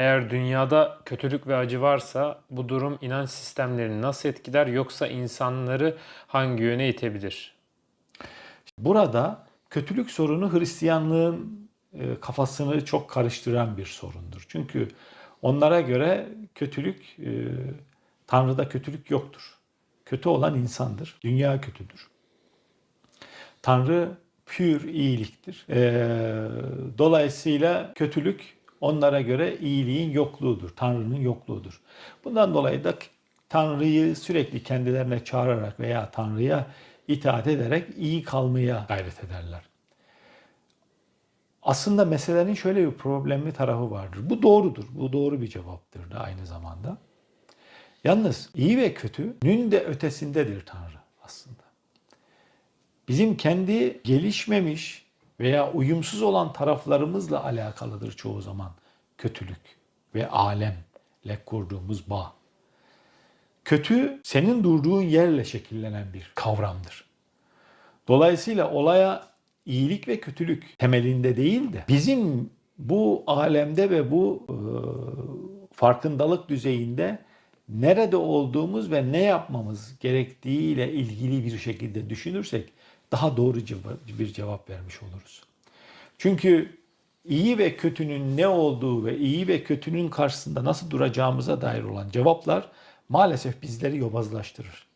Eğer dünyada kötülük ve acı varsa bu durum inanç sistemlerini nasıl etkiler yoksa insanları hangi yöne itebilir? Burada kötülük sorunu Hristiyanlığın e, kafasını çok karıştıran bir sorundur. Çünkü onlara göre kötülük, e, Tanrı'da kötülük yoktur. Kötü olan insandır. Dünya kötüdür. Tanrı pür iyiliktir. E, dolayısıyla kötülük onlara göre iyiliğin yokluğudur. Tanrı'nın yokluğudur. Bundan dolayı da Tanrı'yı sürekli kendilerine çağırarak veya Tanrı'ya itaat ederek iyi kalmaya gayret ederler. Aslında meselenin şöyle bir problemli tarafı vardır. Bu doğrudur. Bu doğru bir cevaptır da aynı zamanda. Yalnız iyi ve kötünün de ötesindedir Tanrı aslında. Bizim kendi gelişmemiş veya uyumsuz olan taraflarımızla alakalıdır çoğu zaman kötülük ve alemle kurduğumuz bağ. Kötü senin durduğun yerle şekillenen bir kavramdır. Dolayısıyla olaya iyilik ve kötülük temelinde değil de bizim bu alemde ve bu e, farkındalık düzeyinde nerede olduğumuz ve ne yapmamız gerektiğiyle ilgili bir şekilde düşünürsek daha doğru bir cevap vermiş oluruz. Çünkü iyi ve kötünün ne olduğu ve iyi ve kötünün karşısında nasıl duracağımıza dair olan cevaplar maalesef bizleri yobazlaştırır.